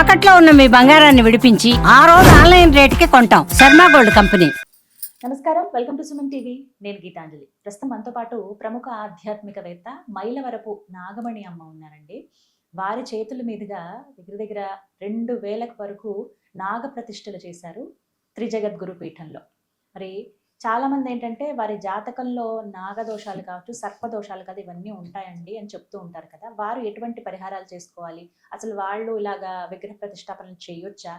తాకట్లో ఉన్న మీ బంగారాన్ని విడిపించి ఆ రోజు ఆన్లైన్ రేటుకి కొంటాం. Sharma gold company. నమస్కారం. Welcome to Suman TV. నేను గీతాంజలి. ప్రస్తుతం మనతో పాటు ప్రముఖ ఆధ్యాత్మికవేత్త మైలవరపు నాగమణి అమ్మ ఉన్నారండి. వారి చేతుల మీదుగా దగ్గర దగ్గర రెండు వేలకు వరకు నాగ ప్రతిష్టలు చేశారు త్రిజగద్గురు పీఠంలో. మరి చాలా మంది ఏంటంటే వారి జాతకంలో నాగదోషాలు కావచ్చు సర్పదోషాలు కాదు ఇవన్నీ ఉంటాయండి అని చెప్తూ ఉంటారు కదా. వారు ఎటువంటి పరిహారాలు చేసుకోవాలి? అసలు వాళ్ళు ఇలాగా విగ్రహ ప్రతిష్టాపనలు చేయొచ్చా?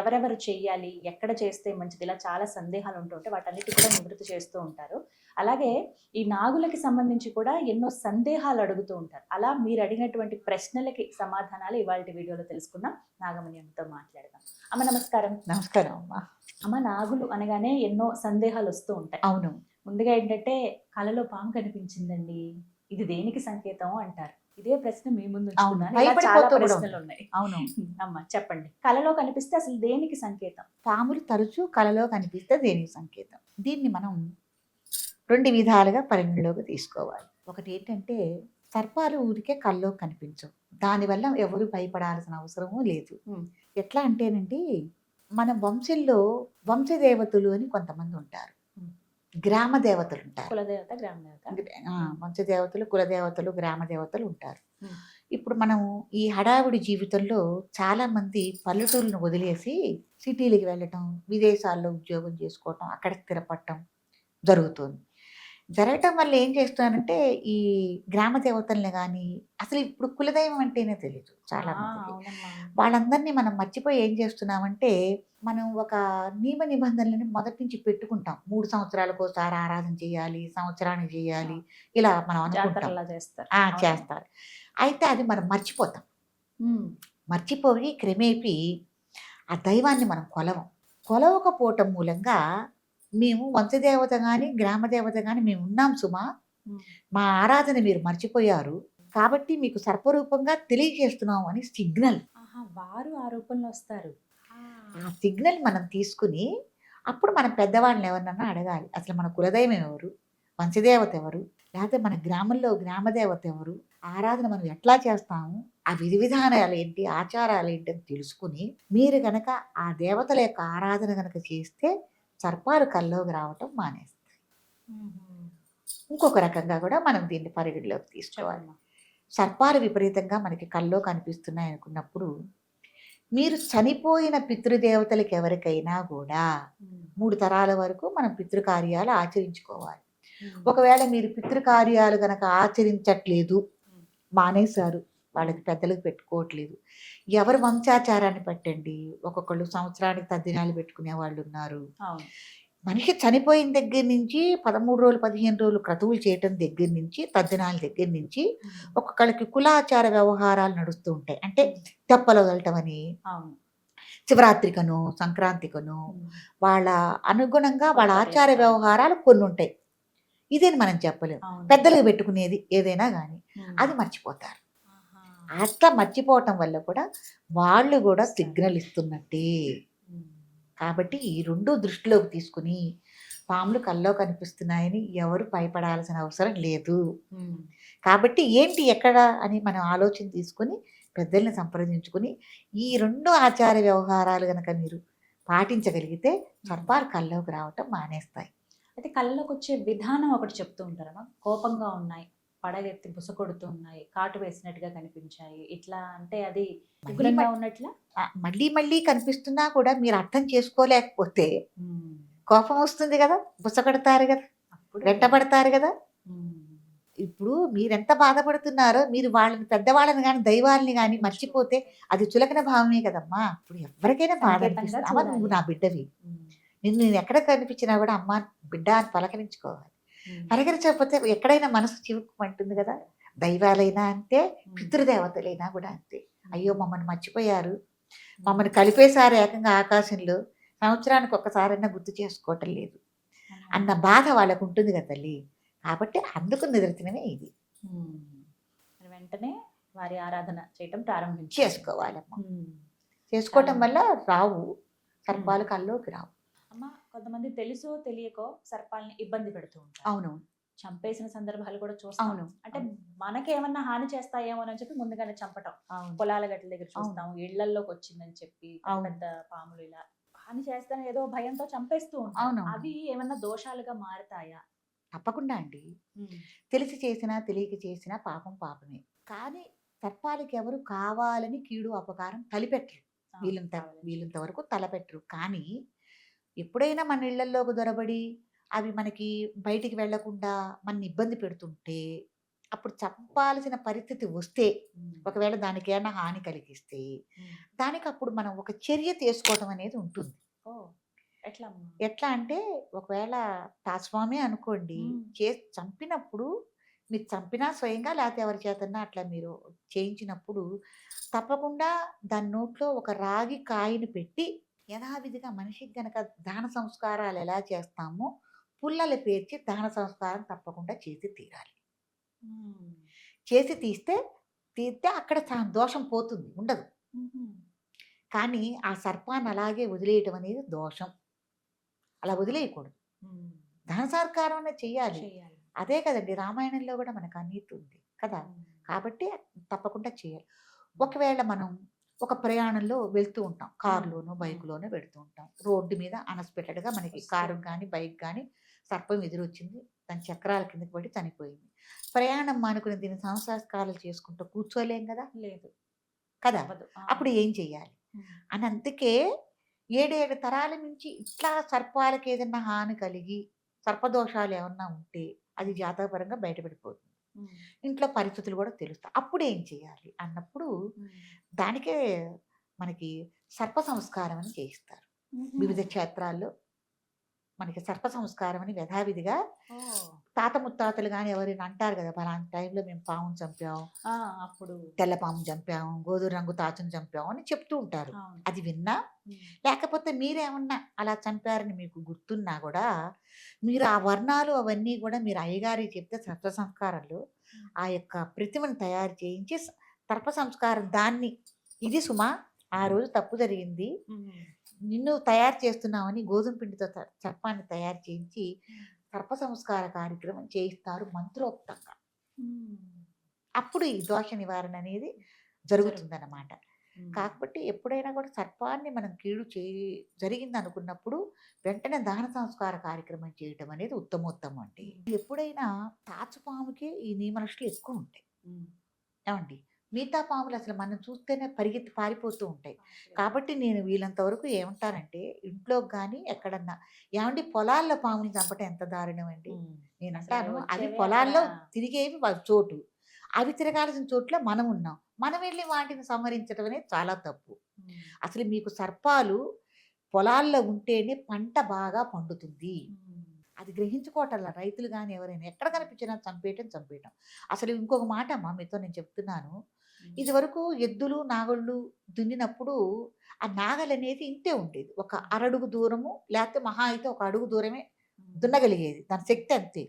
ఎవరెవరు చెయ్యాలి ఎక్కడ చేస్తే మంచిది? ఇలా చాలా సందేహాలు ఉంటుంటే వాటన్నిటి కూడా నివృత్తి చేస్తూ ఉంటారు. అలాగే ఈ నాగులకి సంబంధించి కూడా ఎన్నో సందేహాలు అడుగుతూ ఉంటారు. అలా మీరు అడిగినటువంటి ప్రశ్నలకి సమాధానాలు ఇవాళ వీడియోలో తెలుసుకుందాం. నాగమణి అమ్మతో మాట్లాడదాం. అమ్మ నమస్కారం. నమస్కారం అమ్మా. అమ్మ నాగులు అనగానే ఎన్నో సందేహాలు వస్తూ ఉంటాయి. అవును. ముందుగా ఏంటంటే కలలో పాము కనిపించిందండి. ఇది దేనికి సంకేతం అంటారు. ఇదే ప్రశ్న మీ ముందు ప్రశ్నలు ఉన్నాయి. అవును. అమ్మ చెప్పండి. కలలో కనిపిస్తే అసలు దేనికి సంకేతం? పాములు తరచూ కలలో కనిపిస్తే దేనికి సంకేతం? దీన్ని మనం రెండు విధాలుగా పరిగణలోకి తీసుకోవాలి. ఒకటి ఏంటంటే సర్పాలు ఊరికే కల్లో కనిపించవు. దానివల్ల ఎవరు భయపడాల్సిన అవసరమూ లేదు. ఎట్లా అంటేనండి మన వంశంలో వంశదేవతలు అని కొంతమంది ఉంటారు. గ్రామ దేవతలు ఉంటారు కులదేవత గ్రామ దేవత ఆ, వంశదేవతలు కులదేవతలు గ్రామ దేవతలు ఉంటారు. ఇప్పుడు మనం ఈ హడావిడి జీవితంలో చాలా మంది పల్లెటూరులను వదిలేసి సిటీలకి వెళ్ళటం విదేశాల్లో ఉద్యోగం చేసుకోవటం అక్కడ స్థిరపడటం జరుగుతుంది. జరగటం వల్ల ఏం చేస్తానంటే ఈ గ్రామ దేవతల్ని కానీ అసలు ఇప్పుడు కులదైవం అంటేనే తెలియదు చాలా మందికి. అవునమ్మా. వాళ్ళందరినీ మనం మర్చిపోయి ఏం చేస్తున్నామంటే మనం ఒక నియమ నిబంధనలని మొదటి నుంచి పెట్టుకుంటాం. మూడు సంవత్సరాలకు ఒకసారి ఆరాధన చేయాలి సంవత్సరానికి చేయాలి ఇలా మనం అనుకుంటాం. చేస్తారు. ఆ, అవును. చేస్తారు. అయితే అది మనం మర్చిపోతాం. మర్చిపోయి క్రమేపీ ఆ దైవాన్ని మనం కొలవం. కొలవకపోవటం మూలంగా మేము వంశదేవత కానీ గ్రామదేవత కానీ మేము ఉన్నాం సుమా. మా ఆరాధన మీరు మర్చిపోయారు. కాబట్టి మీకు సర్పరూపంగా తెలియజేస్తున్నాం అని సిగ్నల్. వారు ఆ రూపంలో వస్తారు. ఆ. సిగ్నల్ మనం తీసుకుని అప్పుడు మనం పెద్దవాళ్ళని ఎవరినన్నా అడగాలి. అసలు మన కులదైవం ఎవరు? వంశదేవత ఎవరు? లేకపోతే మన గ్రామంలో గ్రామదేవత ఎవరు? ఆరాధన మనం ఎట్లా చేస్తాము? ఆ విధి విధానాలు ఏంటి? ఆచారాలు ఏంటి? అని తెలుసుకుని మీరు గనక ఆ దేవతల యొక్క ఆరాధన గనక చేస్తే సర్పాలు కల్లోకి రావటం మానేస్తాయి. ఇంకొక రకంగా కూడా మనం దీన్ని పరిగణలోకి తీసుకోవాలి. సర్పాలు విపరీతంగా మనకి కల్లో కనిపిస్తున్నాయి అనుకున్నప్పుడు మీరు చనిపోయిన పితృదేవతలకి ఎవరికైనా కూడా మూడు తరాల వరకు మనం పితృకార్యాలు ఆచరించుకోవాలి. ఒకవేళ మీరు పితృకార్యాలు గనక ఆచరించట్లేదు మానేశారు వాళ్ళకి పెద్దలకు పెట్టుకోవట్లేదు. ఎవరి వంశాచారాన్ని పట్టండి? ఒక్కొక్కళ్ళు సంవత్సరానికి తద్దినాలు పెట్టుకునే వాళ్ళు ఉన్నారు. మనిషి చనిపోయిన దగ్గర నుంచి పదమూడు రోజులు పదిహేను రోజులు క్రతువులు చేయటం దగ్గర నుంచి తద్దినాల దగ్గర నుంచి ఒక్కొక్కళ్ళకి కులాచార వ్యవహారాలు నడుస్తూ ఉంటాయి. అంటే తెప్పలు వదలటం అని శివరాత్రికను సంక్రాంతికను వాళ్ళ అనుగుణంగా వాళ్ళ ఆచార వ్యవహారాలు కొన్ని ఉంటాయి. ఇదేని మనం చెప్పలేము. పెద్దలకు పెట్టుకునేది ఏదైనా కానీ. అది మర్చిపోతారు. అట్లా మర్చిపోవటం వల్ల కూడా వాళ్ళు కూడా సిగ్నల్ ఇస్తున్నట్టే. కాబట్టి ఈ రెండు దృష్టిలోకి తీసుకుని పాములు కల్లో కనిపిస్తున్నాయని ఎవరు భయపడాల్సిన అవసరం లేదు. కాబట్టి ఏంటి ఎక్కడ అని మనం ఆలోచన తీసుకుని పెద్దల్ని సంప్రదించుకుని ఈ రెండు ఆచార వ్యవహారాలు కనుక మీరు పాటించగలిగితే సర్పాలు కల్లోకి రావటం మానేస్తాయి అయితే కళ్ళలోకి వచ్చే విధానం ఒకటి చెప్తూ ఉంటారమ్మా కోపంగా ఉన్నాయి పడగెత్తి బుస కొడుతూ ఉన్నాయి కాటు వేసినట్టుగా కనిపించాయి. ఇట్లా అంటే అది మళ్ళీ ఉగ్రంగా ఉన్నట్లా? మళ్ళీ మళ్ళీ కనిపిస్తున్నా కూడా మీరు అర్థం చేసుకోలేకపోతే కోపం వస్తుంది కదా బుసకడతారు కదా అప్పుడు వెంటబడతారు కదా. ఇప్పుడు మీరెంత బాధపడుతున్నారో మీరు వాళ్ళని పెద్దవాళ్ళని కానీ దైవాలని కానీ మర్చిపోతే అది చులకన భావమే కదమ్మా. ఇప్పుడు ఎవరికైనా బాధ అనిపిస్తుంది? అమ్మ నువ్వు. నా బిడ్డవి. నిన్ను నేను ఎక్కడ కనిపించినా కూడా అమ్మ బిడ్డ అని పలకరించుకోవాలి. ఉమ్. పలకరించకపోతే ఎక్కడైనా మనసు చివుక్కుమంటుంది కదా. దైవాలైనా అంతే. పితృదేవతలైనా కూడా అంతే. అయ్యో మమ్మల్ని మర్చిపోయారు. మమ్మల్ని కలిపేశారు ఏకంగా ఆకాశంలో. సంవత్సరానికి ఒక్కసారైనా గుర్తు చేసుకోవటం లేదు. అన్న బాధ వాళ్ళకు ఉంటుంది కదా తల్లి. కాబట్టి అందుకు నిదర్శనమే ఇది. వెంటనే వారి ఆరాధన చేయటం ప్రారంభించారు చేసుకోవాలమ్మా. చేసుకోవటం వల్ల రావు సర్పాలు కల్లోకి రావు. అమ్మ కొంతమంది తెలుసో తెలియకో సర్పాలని ఇబ్బంది పెడుతూ ఉంటారు. అవును. చంపేసిన సందర్భాలు కూడా చూస్తాం. అవును. అంటే మనకి ఏమన్నా హాని చేస్తాయేమో అని చెప్పి ముందుగానే చంపటం. పొలాల గట్ల దగ్గర చూస్తాం. ఇళ్ళలోకి వచ్చిందని చెప్పి పెద్ద పాములు ఇలా హాని చేస్తాను ఏదో భయంతో చంపేస్తూ ఉంటాం అవును. అవి ఏమన్నా దోషాలుగా మారతాయా? తప్పకుండా అండి. తెలిసి చేసినా తెలియక చేసినా పాపం పాపమే. కానీ సర్పాలకి ఎవరు కావాలని కీడు అపకారం తలిపెట్టరు. వీళ్ళంత. వీళ్ళంత వరకు తలపెట్టరు. కానీ ఎప్పుడైనా మన ఇళ్ళల్లోకి దొరబడి అవి మనకి బయటికి వెళ్ళకుండా మన ఇబ్బంది పెడుతుంటే అప్పుడు చంపాల్సిన పరిస్థితి వస్తే. ఒకవేళ దానికి ఏమైనా హాని కలిగిస్తే. దానికి అప్పుడు మనం ఒక చర్య తీసుకోవడం అనేది ఉంటుంది ఎట్లా? ఎట్లా అంటే ఒకవేళ తాస్వామి అనుకోండి. చే చంపినప్పుడు మీరు చంపినా స్వయంగా లేకపోతే ఎవరి చేతన్నా అట్లా మీరు చేయించినప్పుడు తప్పకుండా దాని నోట్లో ఒక రాగి కాయని పెట్టి యథావిధిగా మనిషికి గనక దాన సంస్కారాలు ఎలా చేస్తామో పుల్లలు పేర్చి దాన సంస్కారం తప్పకుండా చేసి తీరాలి. చేసి తీస్తే తీస్తే అక్కడ దోషం పోతుంది ఉండదు. కానీ ఆ సర్పాన్ని అలాగే వదిలేయటం అనేది దోషం అలా వదిలేయకూడదు. ధన సర్కారం చెయ్యాలి అదే కదండి రామాయణంలో కూడా మనకు అనీతి ఉంది కదా. కాబట్టి తప్పకుండా చేయాలి ఒకవేళ మనం ఒక ప్రయాణంలో వెళ్తూ ఉంటాం. కారులోనో. బైకులోనో వెళ్తూ ఉంటాం. రోడ్డు మీద అన్ఎక్స్పెక్టెడ్గా మనకి కారు కానీ బైక్ కానీ సర్పం ఎదురొచ్చింది. దాని చక్రాల కిందకి పడి చనిపోయింది. ప్రయాణం మానుకుని దీని సంస్కారాలు చేసుకుంటూ కూర్చోలేం కదా? లేదు. కదా. అప్పుడు ఏం చెయ్యాలి? ఉమ్. అని అందుకే ఏడేడు తరాల నుంచి ఇట్లా సర్పాలకు ఏదైనా హాని కలిగి సర్పదోషాలు ఏమన్నా ఉంటే అది జాతకపరంగా బయటపడిపోతుంది. ఇంట్లో పరిస్థితులు కూడా తెలుస్తాయి అప్పుడు ఏం చేయాలి అన్నప్పుడు. దానికే మనకి సర్ప సంస్కారం అని చేయిస్తారు. వివిధ క్షేత్రాల్లో మనకి సర్ప సంస్కారం అని యథావిధిగా. తాత ముత్తాతలు కానీ ఎవరైనా అంటారు కదా పలానా టైంలో మేము పాముని చంపాం ఆ, అప్పుడు తెల్ల పాము చంపాం గోధుమ రంగు తాచుని చంపాం అని చెప్తూ ఉంటారు. అది విన్నా. లేకపోతే మీరేమన్నా అలా చంపారని మీకు గుర్తున్నా కూడా మీరు ఆ వర్ణాలు అవన్నీ కూడా మీరు అయ్యగారికి చెప్తే సర్ప సంస్కారంలో ఆ యొక్క ప్రతిమను తయారు చేయించి సర్ప సంస్కారం దాన్ని ఇది సుమా ఆ రోజు తప్పు జరిగింది. నిన్ను తయారు చేస్తున్నామని గోధుమ పిండితో సర్పాన్ని తయారు చేయించి సర్ప సంస్కార కార్యక్రమం చేయిస్తారు మంత్రోక్తంగా. అప్పుడు ఈ దోష నివారణ అనేది జరుగుతుందన్నమాట. కాకపోతే ఎప్పుడైనా కూడా సర్పాన్ని మనం కీడు చే జరిగింది అనుకున్నప్పుడు వెంటనే దహన సంస్కార కార్యక్రమం చేయటం అనేది ఉత్తమోత్తమం అండి ఎప్పుడైనా తాచుపాముకి ఈ నియమనష్టులు ఎక్కువ ఉంటాయి. ఏమండి మిగతా పాములు అసలు మనం చూస్తేనే పరిగెత్తి పారిపోతూ ఉంటాయి కాబట్టి నేను వీలంత వరకు ఏమంటానంటే ఇంట్లో కానీ ఎక్కడన్నా ఏమండి పొలాల్లో పాముని చంపటం ఎంత దారుణం అండి. నేను అంటాను అవి పొలాల్లో. తిరిగేవి చోటు అవి తిరగాల్సిన చోట్ల మనం ఉన్నాం మనం వెళ్ళి వాటిని సంహరించడం అనేది చాలా తప్పు. అసలు మీకు సర్పాలు పొలాల్లో ఉంటేనే పంట బాగా పండుతుంది. అది గ్రహించుకోవటంలా రైతులు కానీ ఎవరైనా ఎక్కడ కనిపించినా చంపేయటం చంపేయటం అసలు ఇంకొక మాట అమ్మా మీతో నేను చెప్తున్నాను ఇది వరకు ఎద్దులు నాగళ్ళు దున్నినప్పుడు ఆ నాగలు అనేది ఇంతే ఉండేది. ఒక అరడుగు దూరము లేకపోతే మహా అయితే ఒక అడుగు దూరమే. దున్నగలిగేది. దాని శక్తి అంతే.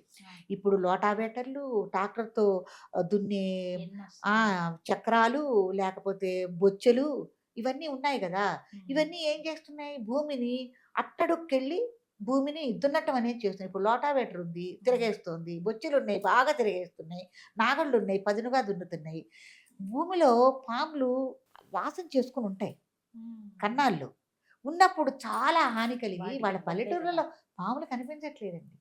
ఇప్పుడు లోటావేటర్లు ట్రాక్టర్తో దున్నే? చక్రాలు లేకపోతే బొచ్చెలు ఇవన్నీ ఉన్నాయి కదా. ఇవన్నీ ఏం చేస్తున్నాయి? భూమిని అట్టడుక్కెళ్ళి భూమిని దున్నటం అనేది చేస్తున్నాయి. ఇప్పుడు లోటావేటర్ ఉంది తిరగేస్తుంది బొచ్చెలు ఉన్నాయి బాగా తిరగేస్తున్నాయి నాగళ్ళు ఉన్నాయి పదునుగా దున్నుతున్నాయి. భూమిలో పాములు వాసన చేసుకుని ఉంటాయి. కన్నాల్లో ఉన్నప్పుడు చాలా హాని కలిగి వాళ్ళ పల్లెటూళ్ళలో పాములు కనిపించట్లేదండి.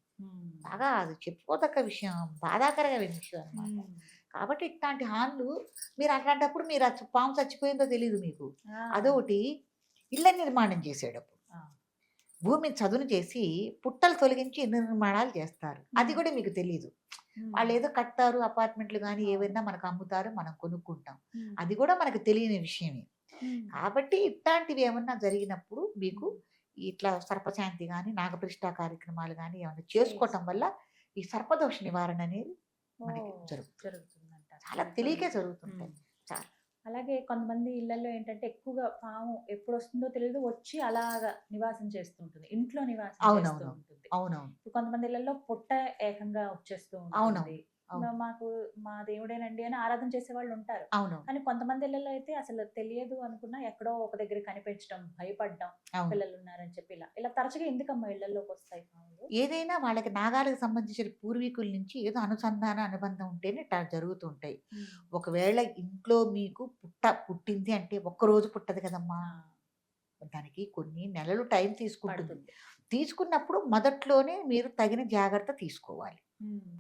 బాగా అది చెప్పుకోదక్క విషయం బాధాకరమైన విషయం అన్నమాట ఉమ్. కాబట్టి ఇట్లాంటి హాన్లు మీరు అట్లాంటప్పుడు మీరు పాము చచ్చిపోయిందో తెలియదు మీకు. అదొకటి ఇళ్ళ నిర్మాణం చేసేటప్పుడు. భూమిని చదును చేసి పుట్టలు తొలగించి ఇళ్ళ నిర్మాణాలు చేస్తారు అది. కూడా మీకు తెలియదు. వాళ్ళు ఏదో కట్టారు అపార్ట్మెంట్లు కానీ ఏవైనా మనకు అమ్ముతారు మనం కొనుక్కుంటాం. అది కూడా మనకు తెలియని విషయమే. కాబట్టి ఇట్లాంటివి ఏమన్నా జరిగినప్పుడు మీకు ఇట్లా సర్పశాంతి కానీ నాగప్రతిష్ఠ కార్యక్రమాలు కానీ ఏమైనా చేసుకోవటం వల్ల ఈ సర్పదోష నివారణ అనేది మనకి జరుగుతుంది. జరుగుతుందంట చాలా తెలియకే జరుగుతుంటాయి. చాలా. అలాగే కొంతమంది ఇళ్ళలో ఏంటంటే ఎక్కువగా పాము ఎప్పుడు వస్తుందో తెలియదు వచ్చి అలాగా నివాసం చేస్తుంటుంది ఇంట్లో నివాసం. చేస్తూ ఉంటుంది కొంతమంది ఇళ్ళలో పుట్ట ఏకంగా వచ్చేస్తూ. ఉంటుంది. మాకు మా దేవుడేనండి అని ఆరాధన చేసే వాళ్ళు ఉంటారు. అవును కానీ కొంతమంది ఇళ్ళలో అయితే అసలు తెలియదు అనుకున్నా ఎక్కడో ఒక దగ్గర కనిపించడం భయపడడం పిల్లలు ఉన్నారని చెప్పి ఇలా ఇలా తరచుగా ఎందుకమ్మా ఇళ్ళలోకి వస్తాయి ఏదైనా వాళ్ళకి నాగాలకు సంబంధించిన పూర్వీకుల నుంచి ఏదో అనుసంధాన అనుబంధం ఉంటేనే జరుగుతుంటాయి. ఒకవేళ ఇంట్లో మీకు పుట్ట పుట్టింది అంటే ఒక్కరోజు పుట్టదు కదమ్మా. దానికి కొన్ని నెలలు టైం తీసుకుంటుంది. తీసుకున్నప్పుడు మొదట్లోనే మీరు తగిన జాగ్రత్త తీసుకోవాలి.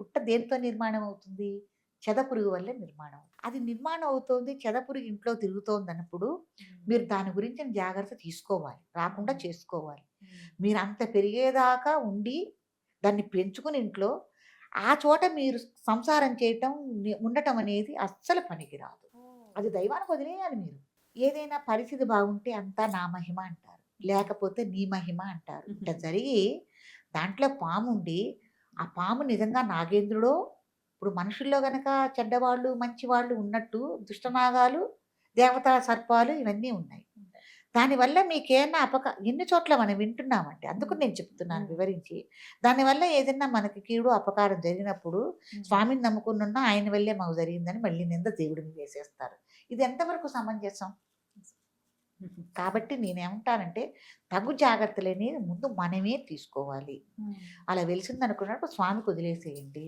పుట్ట దేంతో నిర్మాణం అవుతుంది చెదపురుగు వల్లే నిర్మాణం. అది నిర్మాణం అవుతోంది చెదపురుగు ఇంట్లో తిరుగుతోంది అన్నప్పుడు మీరు దాని గురించి జాగ్రత్త తీసుకోవాలి రాకుండా చేసుకోవాలి. మీరు అంత పెరిగేదాకా ఉండి దాన్ని పెంచుకుని ఇంట్లో ఆ చోట మీరు సంసారం చేయటం ఉండటం అనేది అస్సలు పనికిరాదు. అది దైవానికి వదిలేయాలి మీరు. ఏదైనా పరిస్థితి బాగుంటే అంతా నా మహిమ అంటారు. లేకపోతే నీ మహిమ అంటారు. ఇట్లా జరిగి దాంట్లో పాము ఉండి ఆ పాము నిజంగా నాగేంద్రుడో? ఇప్పుడు మనుషుల్లో గనక చెడ్డవాళ్ళు మంచివాళ్ళు ఉన్నట్టు దుష్టనాగాలు దేవతా సర్పాలు ఇవన్నీ ఉన్నాయి. దానివల్ల మీకేమన్నా అపక ఎన్ని చోట్ల మనం వింటున్నామంటే అందుకు నేను చెప్తున్నాను. వివరించి. దానివల్ల ఏదైనా మనకి కీడు అపకారం జరిగినప్పుడు స్వామిని నమ్ముకున్న ఆయన వల్లే మాకు జరిగిందని మళ్ళీ నింద దేవుడి మీద వేసేస్తారు. ఇది ఎంతవరకు సమంజసం? కాబట్టి నేనేమంటానంటే తగు జాగ్రత్తలు అనేది ముందు మనమే తీసుకోవాలి. అలా వెలిసింది అనుకున్నప్పుడు స్వామికి వదిలేసేయండి.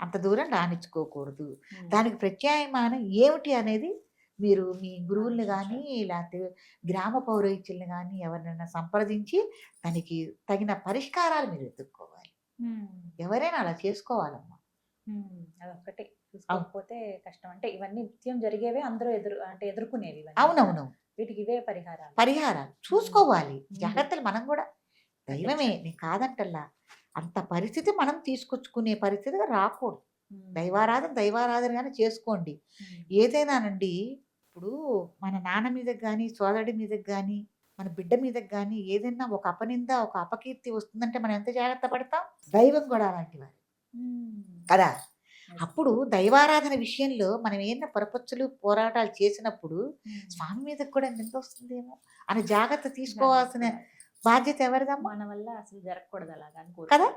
అంత దూరం రానిచ్చుకోకూడదు. దానికి ప్రత్యామ్నాయం ఏమిటి అనేది మీరు మీ గురువుల్ని కానీ లేకపోతే గ్రామ పౌరోహిత్యుల్ని కానీ ఎవరినైనా సంప్రదించి దానికి తగిన పరిష్కారాలు మీరు వెతుక్కోవాలి. ఎవరైనా అలా చేసుకోవాలమ్మా. అదొక్కటి. చూసుకోకపోతే కష్టం. అంటే ఇవన్నీ నిత్యం జరిగేవే అందరూ ఎదురు అంటే ఎదుర్కొనేవి. అవునవును. వీటికి ఇవే పరిహారాలు. పరిహారాలు. చూసుకోవాలి. జాగ్రత్తలు మనం కూడా. దైవమే నేను కాదంటల్లా. అంత పరిస్థితి మనం తీసుకొచ్చుకునే పరిస్థితిగా రాకూడదు. దైవారాధన దైవారాధన కానీ చేసుకోండి. ఏదైనానండి ఇప్పుడు మన నాన్న మీదకి కానీ సోదరుడి మీదకి కానీ మన బిడ్డ మీదకి కానీ ఏదైనా ఒక అపనింద ఒక అపకీర్తి వస్తుందంటే మనం ఎంత జాగ్రత్త పడతాం? దైవం కూడా అలాంటి వారు. ఉమ్. కదా? అప్పుడు దైవారాధన విషయంలో మనం ఏదైనా పొరపచ్చులు పోరాటాలు చేసినప్పుడు. స్వామి మీదకి కూడా నింద వస్తుందేమో అని జాగ్రత్త తీసుకోవాల్సిన బాధ్యత ఎవరిదమ్మా? మన వల్ల అసలు జరగకూడదు అలాగా అని కదా.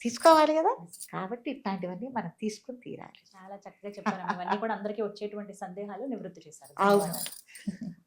తీసుకోవాలి కదా! కాబట్టి ఇట్లాంటివన్నీ మనం తీసుకుని తీరాలి. చాలా చక్కగా చెప్పారు ఇవన్నీ కూడా అందరికీ వచ్చేటువంటి సందేహాలు నివృత్తి చేశారు. అవును.